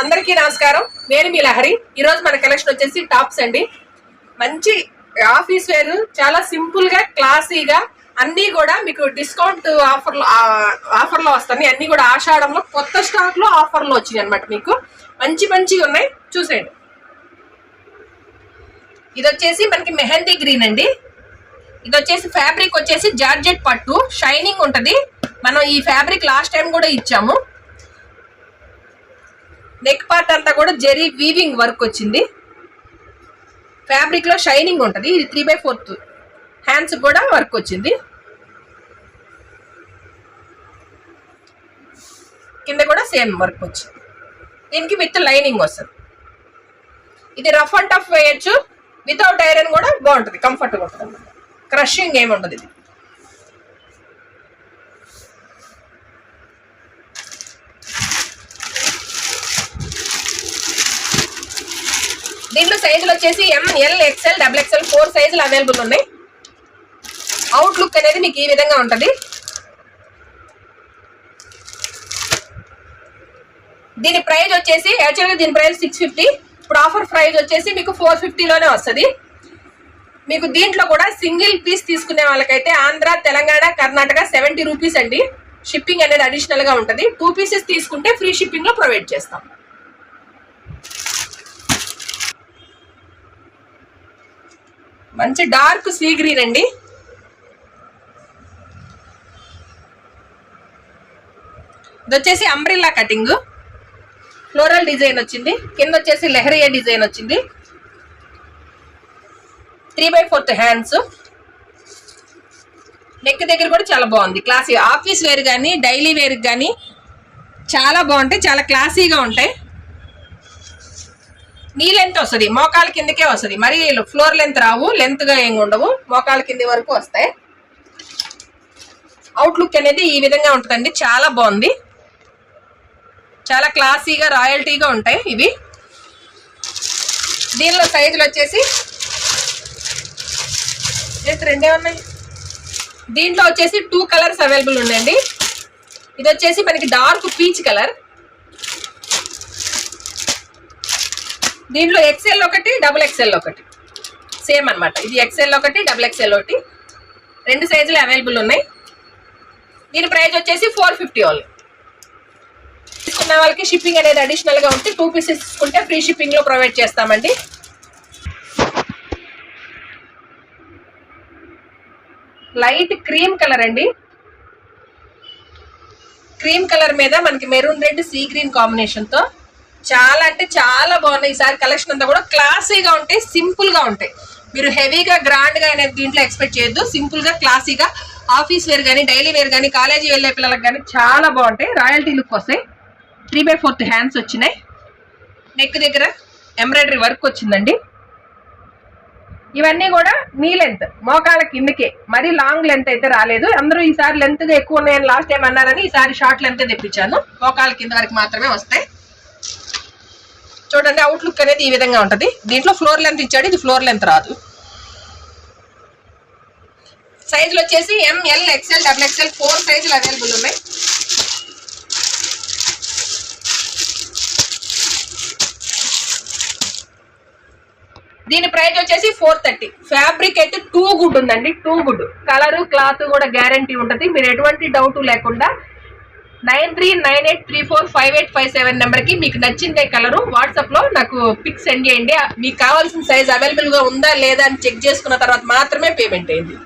అందరికీ నమస్కారం. నేను మీ లహరి. ఈరోజు మన కలెక్షన్ వచ్చేసి టాప్స్ అండి. మంచి ఆఫీస్ వేర్ చాలా సింపుల్గా క్లాసీగా అన్ని కూడా మీకు డిస్కౌంట్ ఆఫర్లో ఆఫర్లో వస్తాయి అన్ని కూడా ఆషాఢంలో కొత్త స్టాక్లో ఆఫర్ వచ్చినాయి అనమాట మీకు. మంచి మంచిగా ఉన్నాయి. చూసేయండి. ఇది వచ్చేసి మనకి మెహందీ గ్రీన్ అండి. ఇది వచ్చేసి ఫ్యాబ్రిక్ వచ్చేసి జార్జెట్ పట్టు. షైనింగ్ ఉంటుంది. మనం ఈ ఫ్యాబ్రిక్ లాస్ట్ టైం కూడా ఇచ్చాము. నెక్ పార్ట్ అంతా కూడా జెరీ వీవింగ్ వర్క్ వచ్చింది. ఫ్యాబ్రిక్లో షైనింగ్ ఉంటుంది. ఇది త్రీ బై ఫోర్త్ హ్యాండ్స్ కూడా వర్క్ వచ్చింది. కింద కూడా సేమ్ వర్క్ వచ్చింది. దీనికి విత్ లైనింగ్ వస్తుంది. ఇది రఫ్ అండ్ టఫ్ వేయచ్చు. వితౌట్ ఐరన్ కూడా బాగుంటుంది. కంఫర్ట్గా ఉంటుంది. క్రషింగ్ ఏమి ఉండదు ఇది. దీంట్లో సైజులు వచ్చేసి M L XL double XL four సైజులు అవైలబుల్ ఉన్నాయి. అవుట్ లుక్ అనేది మీకు ఈ విధంగా ఉంటుంది. దీని ప్రైజ్ వచ్చేసి యాక్చువల్గా దీని ప్రైస్ సిక్స్ ఫిఫ్టీ ఇప్పుడు ఆఫర్ ప్రైజ్ వచ్చేసి మీకు ఫోర్ ఫిఫ్టీలోనే వస్తుంది. మీకు దీంట్లో కూడా సింగిల్ పీస్ తీసుకునే వాళ్ళకైతే ఆంధ్ర తెలంగాణ కర్ణాటక సెవెంటీ రూపీస్ అండి. షిప్పింగ్ అనేది అడిషనల్గా ఉంటుంది. టూ పీసెస్ తీసుకుంటే ఫ్రీ షిప్పింగ్లో ప్రొవైడ్ చేస్తాం. మంచి డార్క్ స్వీ గ్రీన్ అండి. ఇది వచ్చేసి అంబ్రిల్లా కటింగ్. ఫ్లోరల్ డిజైన్ వచ్చింది. కింద వచ్చేసి లెహరియా డిజైన్ వచ్చింది. Three by fourth hands. Neck దగ్గర కూడా చాలా బాగుంది. క్లాసీ ఆఫీస్ వేర్ కానీ డైలీ వేర్ కానీ చాలా బాగుంటాయి. చాలా క్లాసీగా ఉంటాయి. నీ లెంత్ వస్తుంది మోకాల కిందకే వస్తుంది. మరి ఫ్లోర్ లెంత్ రావు లెంత్గా ఏమి ఉండవు మోకాల కింది వరకు వస్తాయి. అవుట్లుక్ అనేది ఈ విధంగా ఉంటుందండి చాలా బాగుంది. చాలా క్లాసీగా రాయల్టీగా ఉంటాయి ఇవి. దీనిలో సైజులు వచ్చేసి రెండే ఉన్నాయి? దీంట్లో వచ్చేసి టూ కలర్స్ అవైలబుల్ ఉన్నాయండి ఇది వచ్చేసి మనకి డార్క్ పీచ్ కలర్ దీంట్లో ఎక్సెల్ ఒకటి డబుల్ ఎక్సెల్ ఒకటి. సేమ్ అనమాట ఇది ఎక్సెల్ ఒకటి డబుల్ ఎక్సెల్ ఒకటి. రెండు సైజులు అవైలబుల్ ఉన్నాయి. దీని ప్రైస్ వచ్చేసి ఫోర్ ఫిఫ్టీ ఓన్లీ తీసుకున్న వాళ్ళకి షిప్పింగ్ అనేది అడిషనల్గా ఉంటే టూ పీసెస్ తీసుకుంటే ఫ్రీ షిప్పింగ్లో ప్రొవైడ్ చేస్తామండి. లైట్ క్రీమ్ కలర్ అండి. క్రీమ్ కలర్ మీద మనకి మెరూన్ రెడ్ సీ గ్రీన్ కాంబినేషన్తో చాలా అంటే చాలా బాగున్నాయి. ఈసారి కలెక్షన్ అంతా కూడా క్లాసీగా ఉంటాయి సింపుల్గా ఉంటాయి. మీరు హెవీగా గ్రాండ్గా అనేది దీంట్లో ఎక్స్పెక్ట్ చేయొద్దు. సింపుల్గా క్లాసీగా ఆఫీస్ వేర్ కానీ డైలీ వేర్ కానీ కాలేజీ వెళ్ళే పిల్లలకు కానీ చాలా బాగుంటాయి. రాయల్టీ లుక్ వస్తాయి. త్రీ బై ఫోర్త్ హ్యాండ్స్ వచ్చినాయి. నెక్ దగ్గర ఎంబ్రాయిడరీ వర్క్ వచ్చిందండి. ఇవన్నీ కూడా నీ లెంత్ మోకాల కిందకే. మరీ లాంగ్ లెంత్ అయితే రాలేదు. అందరూ ఈసారి లెంత్ ఎక్కువ నేను లాస్ట్ టైం అన్నారని ఈసారి షార్ట్ లెంత్ తెప్పించాను. మోకాల కింద వరకు మాత్రమే వస్తాయి. చూడండి అవుట్లుక్ అనేది ఈ విధంగా ఉంటుంది. దీంట్లో ఫ్లోర్ లెంత్ ఇచ్చాడు ఇది ఫ్లోర్ లెంత్ రాదు. సైజులు వచ్చేసి M L XL double XL four సైజులు అవైలబుల్ ఉన్నాయి. దీని ప్రైస్ వచ్చేసి ఫోర్ థర్టీ ఫ్యాబ్రిక్ అయితే టూ గుడ్ ఉందండి టూ గుడ్ కలర్ క్లాత్ కూడా గ్యారంటీ ఉంటుంది. మీరు ఎటువంటి డౌట్ లేకుండా nine three nine eight three four five eight five seven నెంబర్కి మీకు నచ్చిందే కలరు. వాట్సాప్లో నాకు పిక్ సెండ్ చేయండి. మీకు కావాల్సిన సైజ్ అవైలబుల్గా ఉందా లేదా అని చెక్ చేసుకున్న తర్వాత మాత్రమే పేమెంట్ అయింది.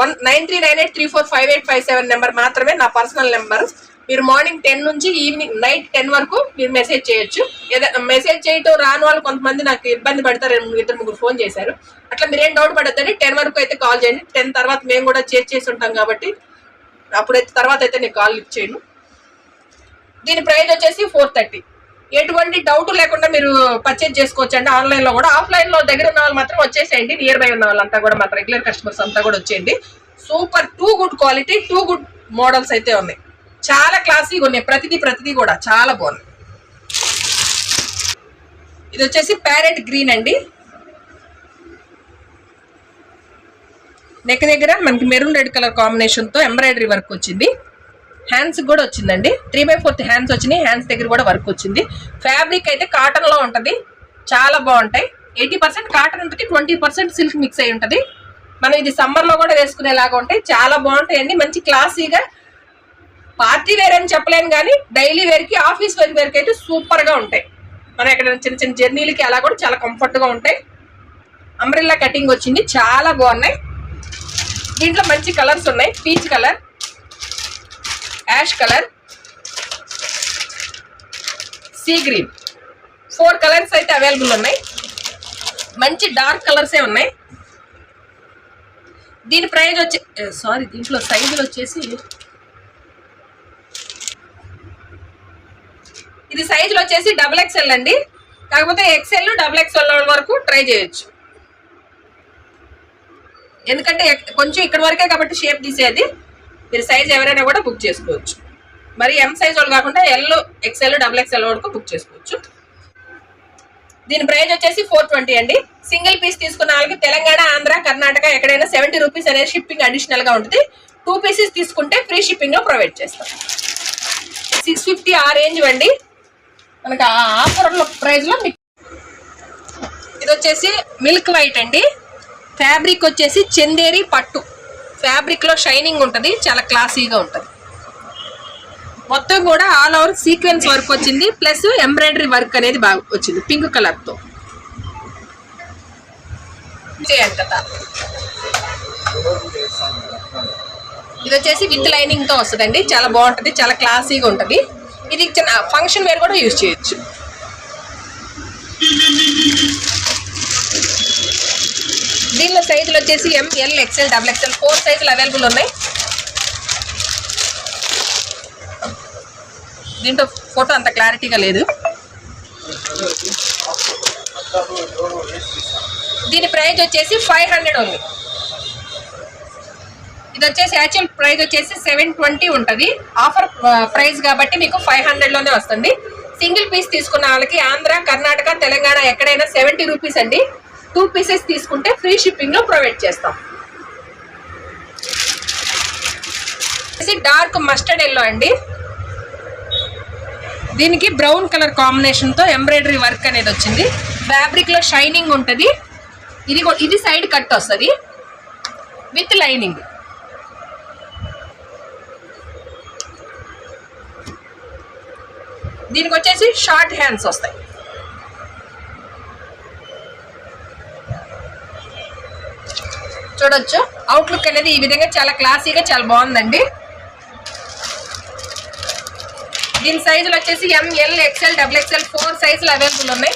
One nine three nine eight three four five eight five seven number మాత్రమే నా పర్సనల్ నెంబర్. మీరు మార్నింగ్ టెన్ నుంచి ఈవినింగ్ నైట్ టెన్ వరకు మీరు మెసేజ్ చేయొచ్చు. ఏదైనా మెసేజ్ చేయటం రాని వాళ్ళు కొంతమంది నాకు ఇబ్బంది పడతారు ఇద్దరు ముగ్గురు ఫోన్ చేశారు. అట్లా మీరేం డౌట్ పడద్దండి. టెన్ వరకు అయితే కాల్ చేయండి. టెన్ తర్వాత మేము కూడా చేసి చేసి ఉంటాం కాబట్టి అప్పుడైతే తర్వాత అయితే నేను కాల్ లిఫ్ట్ చేయను. దీని ప్రైజ్ వచ్చేసి ఫోర్ థర్టీ. ఎటువంటి డౌట్ లేకుండా మీరు పర్చేజ్ చేసుకోవచ్చు అండి ఆన్లైన్లో కూడా. ఆఫ్లైన్లో దగ్గర ఉన్న వాళ్ళు మాత్రం వచ్చేసేయండి. నియర్ బై ఉన్న వాళ్ళంతా కూడా మాత్రం రెగ్యులర్ కస్టమర్స్ అంతా కూడా వచ్చేయండి. Super too good quality too good models అయితే ఉన్నాయి. చాలా క్లాసీగా ఉన్నాయి. ప్రతిదీ ప్రతిదీ కూడా చాలా బాగుంది ఇది వచ్చేసి ప్యారెట్ గ్రీన్ అండి. నెక్ దగ్గర మనకి మెరూన్ రెడ్ కలర్ కాంబినేషన్తో ఎంబ్రాయిడరీ వర్క్ వచ్చింది. హ్యాండ్స్ కూడా వచ్చిందండి. త్రీ బై ఫోర్త్ హ్యాండ్స్ వచ్చినాయి. హ్యాండ్స్ దగ్గర కూడా వర్క్ వచ్చింది. ఫ్యాబ్రిక్ అయితే కాటన్లో ఉంటుంది. చాలా బాగుంటాయి. ఎయిటీ పర్సెంట్ కాటన్ ఉంటుంది. ట్వంటీ పర్సెంట్ సిల్క్ మిక్స్ అయి ఉంటుంది. మనం ఇది సమ్మర్లో కూడా వేసుకునేలాగా ఉంటాయి. చాలా బాగుంటాయండి. మంచి క్లాసీగా పార్టీ వేర్ అని చెప్పలేను కానీ డైలీ వేర్కి ఆఫీస్ వేర్ వేర్కి అయితే సూపర్గా ఉంటాయి. మనం ఎక్కడ చిన్న చిన్న జర్నీలకి అలా కూడా చాలా కంఫర్ట్గా ఉంటాయి. అంబ్రెల్లా కటింగ్ వచ్చింది. చాలా బాగున్నాయి. దీంట్లో మంచి కలర్స్ ఉన్నాయి. Peach colour ash colour sea green four colours అయితే అవైలబుల్ ఉన్నాయి. మంచి డార్క్ కలర్సే ఉన్నాయి. దీని ప్రైజ్ వచ్చి సారీ దీంట్లో సైజులు వచ్చేసి ఇది సైజులు వచ్చేసి డబుల్ ఎక్స్ఎల్ అండి. కాకపోతే ఎక్స్ఎల్ డబుల్ ఎక్స్ఎల్ వరకు ట్రై చేయొచ్చు. ఎందుకంటే కొంచెం ఇక్కడ వరకే కాబట్టి షేప్ తీసేది. మీరు సైజ్ ఎవరైనా కూడా బుక్ చేసుకోవచ్చు. మరి ఎం సైజ్ వాళ్ళు కాకుండా ఎల్ ఎక్స్ఎల్ డబుల్ ఎక్స్ఎల్ వరకు బుక్ చేసుకోవచ్చు. దీని ప్రైజ్ వచ్చేసి ఫోర్ ట్వంటీ అండి. సింగిల్ పీస్ తీసుకున్న వాళ్ళకి తెలంగాణ ఆంధ్ర కర్ణాటక ఎక్కడైనా సెవెంటీ రూపీస్ అనేది షిప్పింగ్ అడిషనల్గా ఉంటుంది. టూ పీసెస్ తీసుకుంటే ఫ్రీ షిప్పింగ్లో ప్రొవైడ్ చేస్తాం. సిక్స్ ఫిఫ్టీ ఆ రేంజ్ అండి. మనకి ఆ ఆఫర్ ప్రైజ్లో మీకు ఇది వచ్చేసి మిల్క్ వైట్ అండి. ఫ్యాబ్రిక్ వచ్చేసి చందేరి పట్టు. ఫ్యాబ్రిక్లో షైనింగ్ ఉంటుంది చాలా క్లాసీగా ఉంటుంది. మొత్తం కూడా ఆల్ ఓవర్ సీక్వెన్స్ వర్క్ వచ్చింది ప్లస్ ఎంబ్రాయిడరీ వర్క్ అనేది బాగా వచ్చింది పింక్ కలర్తో కదా. ఇది వచ్చేసి విత్ లైనింగ్తో వస్తుందండి చాలా బాగుంటుంది చాలా క్లాసీగా ఉంటుంది. ఇది చిన్న ఫంక్షన్ వేర్ కూడా యూజ్ చేయొచ్చు. దీనిలో సైజులు వచ్చేసి M L XL double XL four సైజులు అవైలబుల్ ఉన్నాయి. దీంట్లో ఫోటో అంత క్లారిటీగా లేదు. దీని ప్రైస్ వచ్చేసి ఫైవ్ హండ్రెడ్ ఉంది ఇది వచ్చేసి యాక్చువల్ ప్రైస్ వచ్చేసి సెవెన్ ట్వంటీ ఉంటుంది. ఆఫర్ ప్రైస్ కాబట్టి మీకు ఫైవ్ హండ్రెడ్లోనే వస్తుంది. సింగిల్ పీస్ తీసుకున్న వాళ్ళకి ఆంధ్ర కర్ణాటక తెలంగాణ ఎక్కడైనా సెవెంటీ రూపీస్ అండి. టూ పీసెస్ తీసుకుంటే ఫ్రీ షిప్పింగ్లో ప్రొవైడ్ చేస్తాం. డార్క్ మస్టర్డ్ ఎల్లో అండి. దీనికి బ్రౌన్ కలర్ కాంబినేషన్తో ఎంబ్రాయిడరీ వర్క్ అనేది వచ్చింది. ఫ్యాబ్రిక్లో షైనింగ్ ఉంటుంది. ఇది ఇది సైడ్ కట్ వస్తుంది. With lining. దీనికి వచ్చేసి షార్ట్ హ్యాండ్స్ వస్తాయి. చూడొచ్చు. అవుట్లుక్ అనేది ఈ విధంగా చాలా క్లాసీగా చాలా బాగుందండి. దీని సైజులు వచ్చేసి M L XL double XL four సైజులు అవైలబుల్ ఉన్నాయి.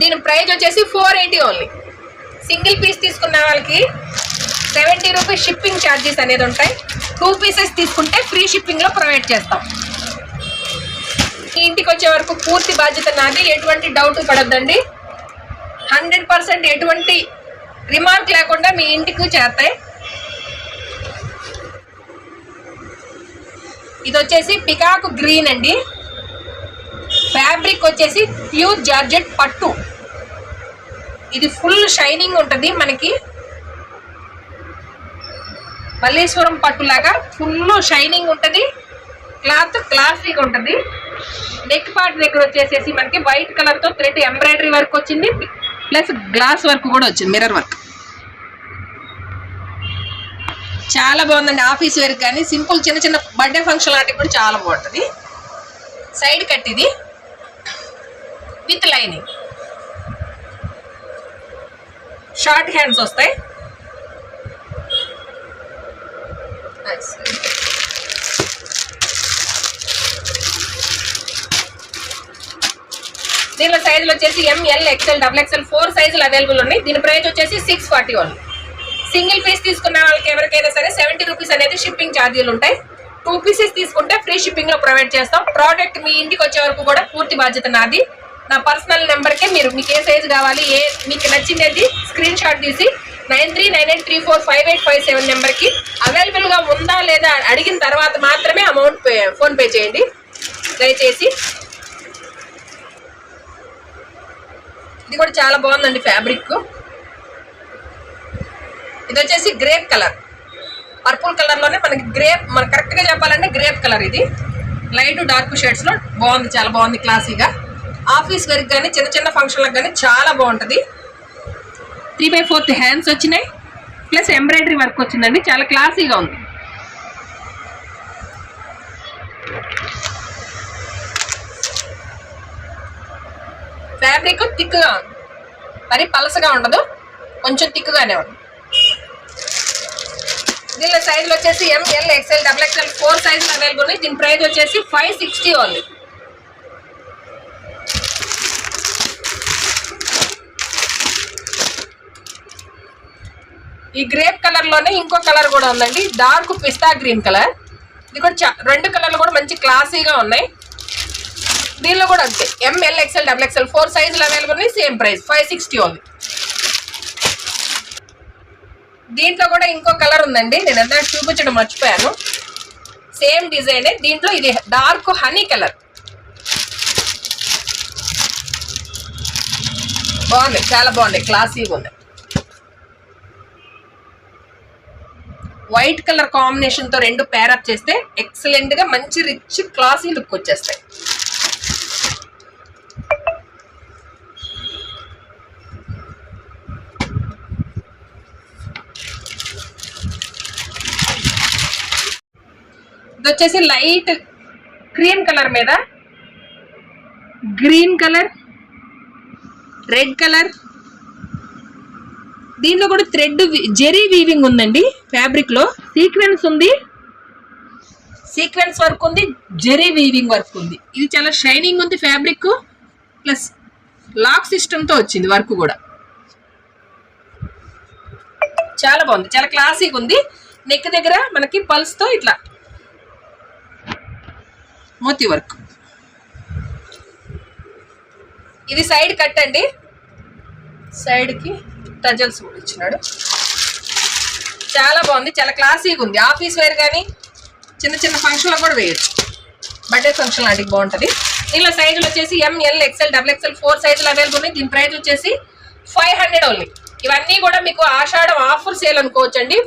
దీని ప్రైజ్ వచ్చేసి four eighty only single piece తీసుకున్న వాళ్ళకి సెవెంటీ రూపీస్ షిప్పింగ్ ఛార్జెస్ అనేది ఉంటాయి. టూ పీసెస్ తీసుకుంటే ఫ్రీ షిప్పింగ్లో ప్రొవైడ్ చేస్తాం. ఇంటికి వచ్చే వరకు పూర్తి బాధ్యత నాది. ఎటువంటి డౌట్ పడద్దండి. హండ్రెడ్ పర్సెంట్ ఎటువంటి రిమార్క్ లేకుండా మీ ఇంటికి చేస్తాయి ఇది వచ్చేసి పికాక్ గ్రీన్ అండి. ఫ్యాబ్రిక్ వచ్చేసి ప్యూర్ జార్జెట్ పట్టు. ఇది ఫుల్ షైనింగ్ ఉంటుంది మనకి. మల్లేశ్వరం పట్టు లాగా ఫుల్ షైనింగ్ ఉంటుంది. క్లాత్ క్లాసిక్ ఉంటుంది. నెక్ పార్ట్ దగ్గర వచ్చేసేసి మనకి వైట్ కలర్తో థ్రెడ్ ఎంబ్రాయిడరీ వర్క్ వచ్చింది. ప్లస్ గ్లాస్ వర్క్ కూడా వచ్చింది మిర్రర్ వర్క్. చాలా బాగుందండి ఆఫీస్ వేర్ కానీ సింపుల్ చిన్న చిన్న బర్త్డే ఫంక్షన్ లాంటివి కూడా చాలా బాగుంటుంది. సైడ్ కట్ ఇది. విత్ లైనింగ్ షార్ట్ హ్యాండ్స్ వస్తాయి. దీనిలో సైజులు వచ్చేసి M L XL double XL four సైజులు అవైలబుల్ ఉన్నాయి. దీని ప్రైస్ వచ్చేసి six forty one single piece తీసుకున్న వాళ్ళకి ఎవరికైనా సరే సెవెంటీ రూపీస్ అనేది షిప్పింగ్ ఛార్జీలు ఉంటాయి. టూ పీసెస్ తీసుకుంటే ఫ్రీ షిప్పింగ్లో ప్రొవైడ్ చేస్తాం. ప్రోడక్ట్ మీ ఇంటికి వచ్చే వరకు కూడా పూర్తి బాధ్యత నాది. నా పర్సనల్ నెంబర్కే మీరు మీకు ఏ సైజు కావాలి ఏ మీకు నచ్చినది స్క్రీన్ షాట్ తీసి nine three nine eight three four five eight five seven నెంబర్కి అవైలబుల్గా ఉందా లేదా అడిగిన తర్వాత మాత్రమే అమౌంట్ పే ఫోన్పే చేయండి. దయచేసి ఇది కూడా చాలా బాగుందండి ఫ్యాబ్రిక్. ఇది వచ్చేసి గ్రేప్ కలర్. పర్పుల్ కలర్లోనే మనకి గ్రేప్ మనం కరెక్ట్గా చెప్పాలంటే గ్రేప్ కలర్ ఇది. లైట్ డార్క్ షేడ్స్లో బాగుంది చాలా బాగుంది క్లాసీగా. ఆఫీస్ వరకు కానీ చిన్న చిన్న ఫంక్షన్లకు కానీ చాలా బాగుంటుంది. త్రీ బై ఫోర్త్ హ్యాండ్స్ వచ్చినాయి. ప్లస్ ఎంబ్రాయిడరీ వర్క్ వచ్చిందండి చాలా క్లాసీగా ఉంది. ఫ్యాబ్రిక్ థిక్గా ఉంది. మరి పలసగా ఉండదు. కొంచెం థిక్గానే ఉంది. దీనిలో సైజులు వచ్చేసి M L XL double XL four సైజులు అవైలబుల్ ఉన్నాయి. దీని ప్రైస్ వచ్చేసి ఫైవ్ సిక్స్టీ ఉంది ఈ గ్రేప్ కలర్లోనే ఇంకో కలర్ కూడా ఉందండి. డార్క్ పిస్తా గ్రీన్ కలర్ ఇది కూడా రెండు కలర్లు కూడా మంచి క్లాసీగా ఉన్నాయి. దీనిలో కూడా అంతే. M L XL double XL four సైజులు అవైలబుల్ ఉన్నాయి సేమ్ ప్రైస్ ఫైవ్ సిక్స్టీ ఉంది దీంట్లో కూడా ఇంకో కలర్ ఉందండి నేను ఎంత చూపించడం మర్చిపోయాను. సేమ్ డిజైనే దీంట్లో ఇది డార్క్ హనీ కలర్ బాగుంది చాలా బాగుంది క్లాసీగా ఉంది. వైట్ కలర్ కాంబినేషన్తో రెండు పేరప్ చేస్తే ఎక్సలెంట్గా మంచి రిచ్ క్లాసీ లుక్ వచ్చేస్తాయి. ఇది వచ్చేసి లైట్ క్రీమ్ కలర్ మీద. Green colour red colour. దీనిలో కూడా థ్రెడ్ జెరీ వీవింగ్ ఉందండి ఫ్యాబ్రిక్లో. సీక్వెన్స్ ఉంది. సీక్వెన్స్ వర్క్ ఉంది జెరీ వీవింగ్ వర్క్ ఉంది. ఇది చాలా షైనింగ్ ఉంది ఫ్యాబ్రిక్ ప్లస్ లాక్ సిస్టమ్తో వచ్చింది వర్క్ కూడా. చాలా బాగుంది చాలా క్లాసిక్ ఉంది. నెక్ దగ్గర మనకి పల్స్తో ఇట్లా మోతీ వర్క్. ఇది సైడ్ కట్ అండి. సైడ్కి టజల్స్ కూడా ఇచ్చినాడు. చాలా బాగుంది చాలా క్లాసీగా ఉంది. ఆఫీస్ వేర్ కానీ చిన్న చిన్న ఫంక్షన్లో కూడా వేయచ్చు. బర్త్డే ఫంక్షన్ లాంటివి బాగుంటుంది. దీనిలో సైజులు వచ్చేసి M L XL double XL four సైజులు అవైలబుల్ ఉన్నాయి. దీని ప్రైస్ వచ్చేసి ఫైవ్ హండ్రెడ్ ఓన్లీ ఇవన్నీ కూడా మీకు ఆషాఢం ఆఫర్ సేల్ అనుకోవచ్చు అండి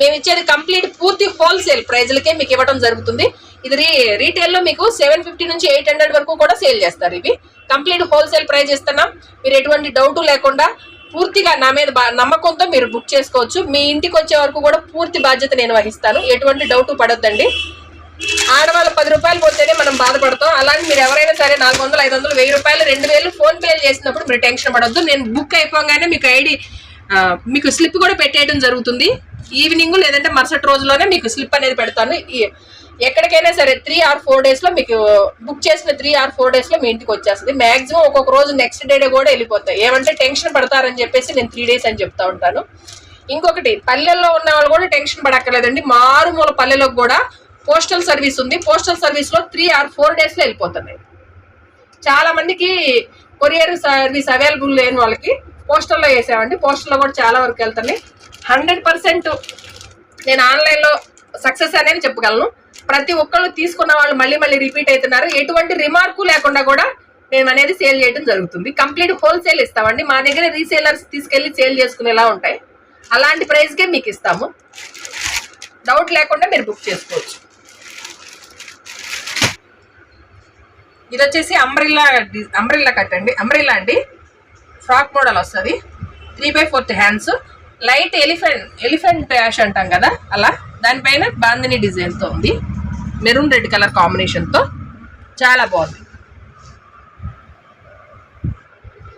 మేము ఇచ్చేది కంప్లీట్ పూర్తి హోల్సేల్ ప్రైజ్లకే మీకు ఇవ్వడం జరుగుతుంది. ఇది రీ రీటైల్లో మీకు సెవెన్ ఫిఫ్టీ నుంచి ఎయిట్ హండ్రెడ్ వరకు కూడా సేల్ చేస్తారు ఇవి. కంప్లీట్ హోల్సేల్ ప్రైస్ ఇస్తున్నాం. మీరు ఎటువంటి డౌట్ లేకుండా పూర్తిగా నా మీద బా- నమ్మకంతో మీరు బుక్ చేసుకోవచ్చు. మీ ఇంటికి వచ్చే వరకు కూడా పూర్తి బాధ్యత నేను వహిస్తాను. ఎటువంటి డౌట్ పడొద్దండి. ఆడవాళ్ళు పది రూపాయలు పోతేనే మనం బాధపడతాం. అలాంటి మీరు ఎవరైనా సరే నాలుగు వందలు ఐదు వందలు వెయ్యి రూపాయలు రెండు వేలు ఫోన్ పే చేసినప్పుడు మీరు టెన్షన్ పడొద్దు. నేను బుక్ అయిపోగానే మీకు ఐడి మీకు స్లిప్ కూడా పెట్టేయడం జరుగుతుంది. ఈవినింగ్ లేదంటే మరుసటి రోజులోనే మీకు స్లిప్ అనేది పెడతాను. ఎక్కడికైనా సరే త్రీ ఆర్ ఫోర్ డేస్లో మీకు బుక్ చేసిన త్రీ ఆర్ ఫోర్ డేస్లో మీ ఇంటికి వచ్చేస్తుంది. మాక్సిమం ఒక్కొక్క రోజు నెక్స్ట్ డే కూడా వెళ్ళిపోతాయి. ఏమంటే టెన్షన్ పడతారని చెప్పేసి నేను త్రీ డేస్ అని చెప్తా ఉంటాను. ఇంకొకటి పల్లెల్లో ఉన్న వాళ్ళు కూడా టెన్షన్ పడక్కర్లేదండి. మారుమూల పల్లెలకు కూడా పోస్టల్ సర్వీస్ ఉంది. పోస్టల్ సర్వీస్లో త్రీ ఆర్ ఫోర్ డేస్లో వెళ్ళిపోతున్నాయి. చాలా మందికి కొరియర్ సర్వీస్ అవైలబుల్ లేని వాళ్ళకి పోస్టల్లో వేసామండి. పోస్టల్లో కూడా చాలా వరకు వెళ్తున్నాయి. హండ్రెడ్ పర్సెంట్ నేను ఆన్లైన్లో సక్సెస్ అనేది చెప్పగలను. ప్రతి ఒక్కళ్ళు తీసుకున్న వాళ్ళు మళ్ళీ మళ్ళీ రిపీట్ అవుతున్నారు. ఎటువంటి రిమార్కు లేకుండా కూడా మేము అనేది సేల్ చేయడం జరుగుతుంది. కంప్లీట్ హోల్సేల్ ఇస్తామండి. మా దగ్గర రీసేలర్స్ తీసుకెళ్ళి సేల్ చేసుకునేలా ఉంటాయి. అలాంటి ప్రైస్కే మీకు ఇస్తాము. డౌట్ లేకుండా మీరు బుక్ చేసుకోవచ్చు. ఇది వచ్చేసి అంబ్రిల్లా అంబ్రిల్లా కట్ అండి అంబ్రిల్లా అండి. ఫ్రాక్ మోడల్ వస్తుంది. Three by fourth hands. Light elephant elephant ash అంటాం కదా అలా. దానిపైన బాందిని డిజైన్తో ఉంది. మెరూన్ రెడ్ కలర్ కాంబినేషన్తో చాలా బాగుంది.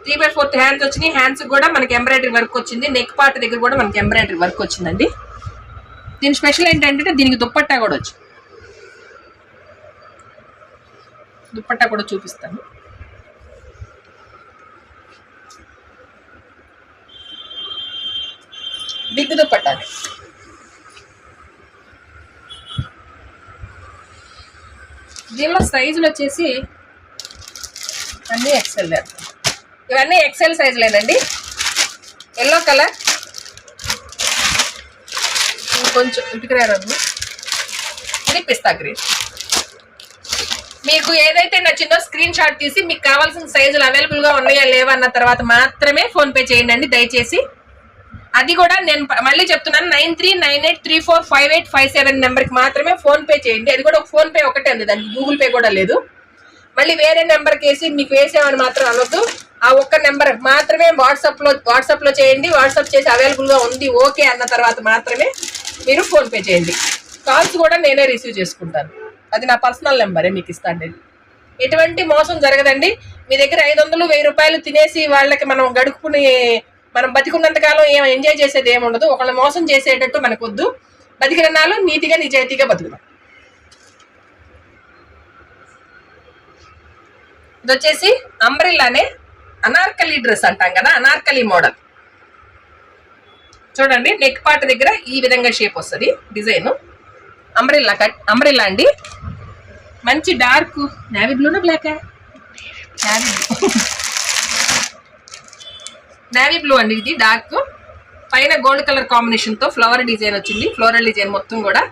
త్రీ బై ఫోర్త్ హ్యాండ్స్ వచ్చినాయి. హ్యాండ్స్ కూడా మనకి ఎంబ్రాయిడరీ వర్క్ వచ్చింది. నెక్ పార్ట్ దగ్గర కూడా మనకి ఎంబ్రాయిడరీ వర్క్ వచ్చిందండి. దీని స్పెషల్ ఏంటంటే దీనికి దుప్పట్టా కూడా వచ్చింది దుప్పట్టా కూడా చూపిస్తాను. బిగ్ పట్టాలి. దీనిలో సైజులు వచ్చేసి అన్నీ ఎక్సెల్ ఇవన్నీ ఎక్సెల్ సైజులేనండి. Yellow colour. కొంచెం ఇంటికి రంగు. ఇది పిస్తా గ్రీన్. మీకు ఏదైతే నచ్చిందో స్క్రీన్ షాట్ తీసి మీకు కావాల్సిన సైజులు అవైలబుల్గా ఉన్నాయా లేవా అన్న తర్వాత మాత్రమే ఫోన్పే చేయండి దయచేసి అది కూడా నేను మళ్ళీ చెప్తున్నాను nine three nine eight three four five eight five seven నెంబర్కి మాత్రమే ఫోన్ పే చేయండి. అది కూడా ఒక ఫోన్ పే ఒకటే ఉంది దానికి గూగుల్ పే కూడా లేదు. మళ్ళీ వేరే నెంబర్కి వేసి మీకు వేసామని మాత్రం అనొద్దు. ఆ ఒక్క నెంబర్ మాత్రమే వాట్సాప్లో వాట్సాప్లో చేయండి. వాట్సాప్ చేసి అవైలబుల్గా ఉంది ఓకే అన్న తర్వాత మాత్రమే మీరు ఫోన్ పే చేయండి. కాల్స్ కూడా నేనే రిసీవ్ చేసుకుంటాను. అది నా పర్సనల్ నెంబరే మీకు ఇస్తాను నేను ఎటువంటి మోసం జరగదండి. మీ దగ్గర ఐదు వందలు వెయ్యి రూపాయలు తినేసి వాళ్ళకి మనం గడుపుకునే మనం బతికున్నంత కాలం ఏం ఎంజాయ్ చేసేది ఏమి ఉండదు. ఒకళ్ళని మోసం చేసేటట్టు మనకొద్దు. వద్దు నీతిగా నిజాయితీగా బతుకుదాం. ఇది వచ్చేసి అంబ్రిల్లానే అనార్కలి డ్రెస్ అంటాం కదా అనార్కలి మోడల్. చూడండి నెక్ పార్ట్ దగ్గర ఈ విధంగా షేప్ వస్తుంది డిజైన్. అంబ్రిల్లా కట్ అంబ్రిల్లా అండి. మంచి డార్క్ నావీ బ్లూనా బ్లాకా నావీ బ్లూ నేవీ బ్లూ అండి ఇది డార్క్ పైన గోల్డ్ కలర్ కాంబినేషన్తో ఫ్లవర్ డిజైన్ వచ్చింది ఫ్లోరల్ డిజైన్ మొత్తం కూడా.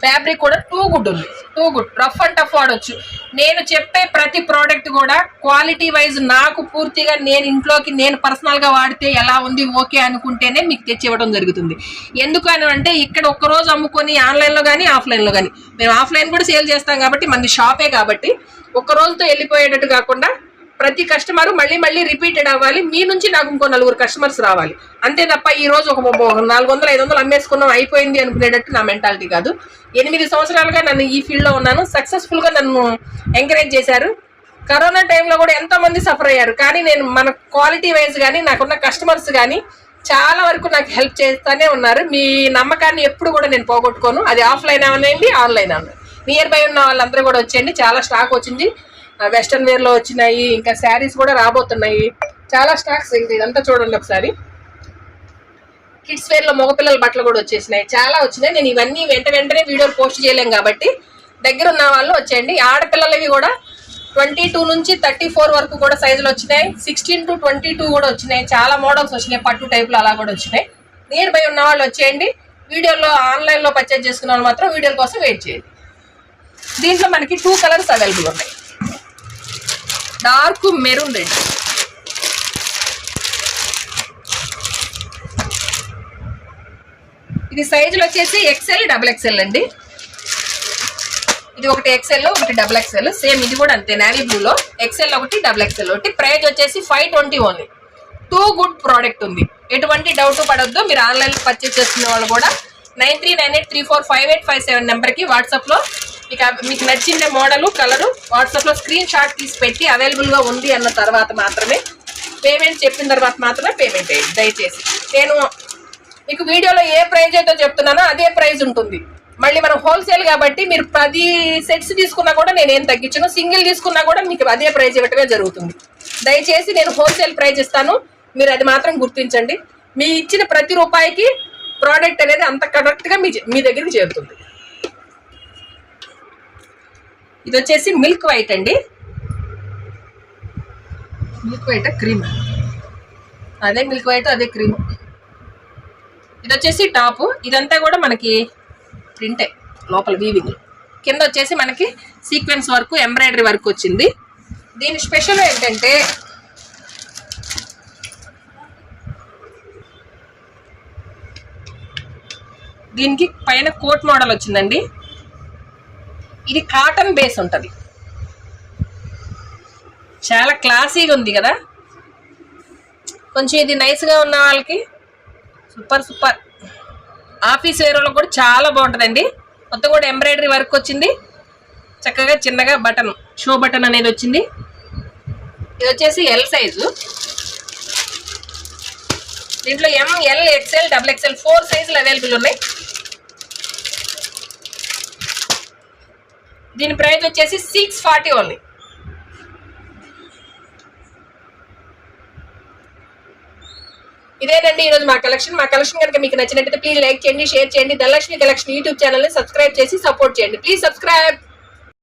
ఫ్యాబ్రిక్ కూడా టూ గుడ్ ఉంది too good rough and tough వాడొచ్చు. నేను చెప్పే ప్రతి ప్రోడక్ట్ కూడా క్వాలిటీ వైజ్ నాకు పూర్తిగా నేను ఇంట్లోకి నేను పర్సనల్గా వాడితే ఎలా ఉంది ఓకే అనుకుంటేనే మీకు తెచ్చి ఇవ్వడం జరుగుతుంది. ఎందుకు అని అంటే ఇక్కడ ఒక్క రోజు అమ్ముకొని ఆన్లైన్లో కానీ ఆఫ్లైన్లో కానీ మేము ఆఫ్లైన్ కూడా సేల్ చేస్తాం కాబట్టి మనది షాపే కాబట్టి ఒక్క రోజుతో వెళ్ళిపోయేటట్టు కాకుండా ప్రతి కస్టమర్ మళ్ళీ మళ్ళీ రిపీటెడ్ అవ్వాలి. మీ నుంచి నాకు ఇంకో నలుగురు కస్టమర్స్ రావాలి. అంతే తప్ప ఈ రోజు ఒక ఒక నాలుగు వందలు ఐదు వందలు అమ్మేసుకున్నాం అయిపోయింది అనుకునేటట్టు నా మెంటాలిటీ కాదు. ఎనిమిది సంవత్సరాలుగా నన్ను ఈ ఫీల్డ్లో ఉన్నాను. సక్సెస్ఫుల్గా నన్ను ఎంకరేజ్ చేశారు. కరోనా టైంలో కూడా ఎంతో మంది సఫర్ అయ్యారు. కానీ నేను మన క్వాలిటీ వైజ్ కానీ నాకున్న కస్టమర్స్ కానీ చాలా వరకు నాకు హెల్ప్ చేస్తూనే ఉన్నారు. మీ నమ్మకాన్ని ఎప్పుడు కూడా నేను పోగొట్టుకోను. అది ఆఫ్లైన్ అవనండి ఆన్లైన్ అవనండి నియర్ బై ఉన్న వాళ్ళందరూ కూడా వచ్చేయండి. చాలా స్టాక్ వచ్చింది. వెస్ట్రన్ వేర్లో వచ్చినాయి ఇంకా శారీస్ కూడా రాబోతున్నాయి. చాలా స్టాక్స్ ఇంకా ఇదంతా చూడండి ఒకసారి. కిడ్స్ వేర్లో మగపిల్లల బట్టలు కూడా వచ్చేసినాయి. చాలా వచ్చినాయి. నేను ఇవన్నీ వెంట వెంటనే వీడియోలు పోస్ట్ చేయలేం కాబట్టి దగ్గర ఉన్న వాళ్ళు వచ్చేయండి. ఆడపిల్లలవి కూడా ట్వంటీ టూ నుంచి థర్టీ ఫోర్ వరకు కూడా సైజులు వచ్చినాయి. సిక్స్టీన్ టు ట్వంటీ టూ కూడా వచ్చినాయి. చాలా మోడల్స్ వచ్చినాయి. పట్టు టైప్లో అలా కూడా వచ్చినాయి. నియర్ బై ఉన్న వాళ్ళు వచ్చేయండి. వీడియోలో ఆన్లైన్లో పర్చేజ్ చేసుకున్న వాళ్ళు మాత్రం వీడియోల కోసం వెయిట్ చేయండి. దీంట్లో మనకి టూ కలర్స్ అవైలబుల్ ఉన్నాయి. Dark maroon red. ఇది సైజులు వచ్చేసి ఎక్సెల్ డబుల్ ఎక్సెల్ అండి. ఇది ఒకటి ఎక్సెల్ ఒకటి డబుల్ ఎక్సెల్ సేమ్ ఇది కూడా అంతే నేవీ బ్లూలో. ఎక్సెల్ ఒకటి డబుల్ ఎక్సెల్ ఒకటి. ప్రైజ్ వచ్చేసి five twenty only. Too good product ఉంది. ఎటువంటి డౌట్ పడొద్దు. మీరు ఆన్లైన్లో పర్చేస్ చేసుకునే వాళ్ళు కూడా nine three nine eight three four five eight five seven నెంబర్కి వాట్సాప్లో మీకు మీకు నచ్చిన మోడలు కలరు వాట్సాప్లో స్క్రీన్ షాట్ తీసి పెట్టి అవైలబుల్గా ఉంది అన్న తర్వాత మాత్రమే పేమెంట్ చెప్పిన తర్వాత మాత్రమే పేమెంట్ వేయండి దయచేసి. నేను మీకు వీడియోలో ఏ ప్రైజ్ అయితే చెప్తున్నానో అదే ప్రైజ్ ఉంటుంది. మళ్ళీ మనం హోల్సేల్ కాబట్టి మీరు పది సెట్స్ తీసుకున్నా కూడా నేను ఏం తగ్గించను. సింగిల్ తీసుకున్నా కూడా మీకు అదే ప్రైజ్ ఇవ్వటమే జరుగుతుంది. దయచేసి నేను హోల్సేల్ ప్రైజ్ ఇస్తాను. మీరు అది మాత్రం గుర్తించండి. మీ ఇచ్చిన ప్రతి రూపాయికి ప్రోడక్ట్ అనేది అంత కరెక్ట్గా మీ మీ దగ్గరికి చేరుతుంది. ఇది వచ్చేసి మిల్క్ వైట్ అండి. Milk white cream. అదే మిల్క్ వైట్ అదే క్రీమ్. ఇది వచ్చేసి టాప్. ఇదంతా కూడా మనకి ప్రింటే లోపల వీవింగ్ కింద వచ్చేసి మనకి సీక్వెన్స్ వర్క్ ఎంబ్రాయిడరీ వర్క్ వచ్చింది. దీని స్పెషల్ ఏంటంటే దీనికి పైన కోట్ మోడల్ వచ్చిందండి. ఇది కాటన్ బేస్ ఉంటుంది. చాలా క్లాసీగా ఉంది కదా? కొంచెం ఇది నైస్గా ఉన్న వాళ్ళకి సూపర్ సూపర్. ఆఫీస్ వేర్ వాళ్ళకి కూడా చాలా బాగుంటుందండి. మొత్తం కూడా ఎంబ్రాయిడరీ వర్క్ వచ్చింది. చక్కగా చిన్నగా బటన్ షో బటన్ అనేది వచ్చింది. ఇది వచ్చేసి ఎల్ సైజు దీంట్లో M L XL double XL four సైజులు అవైలబుల్ ఉన్నాయి. దీని ప్రైస్ వచ్చేసి సిక్స్ ఫార్టీ ఓన్లీ. ఇదేనండి ఈరోజు మా కలెక్షన్. మా కలెక్షన్ కనుక మీకు నచ్చినట్టయితే ప్లీజ్ లైక్ చేయండి షేర్ చేయండి. ధనలక్ష్మి కలెక్షన్ యూట్యూబ్ ఛానల్ని సబ్స్క్రైబ్ చేసి సపోర్ట్ చేయండి. Please subscribe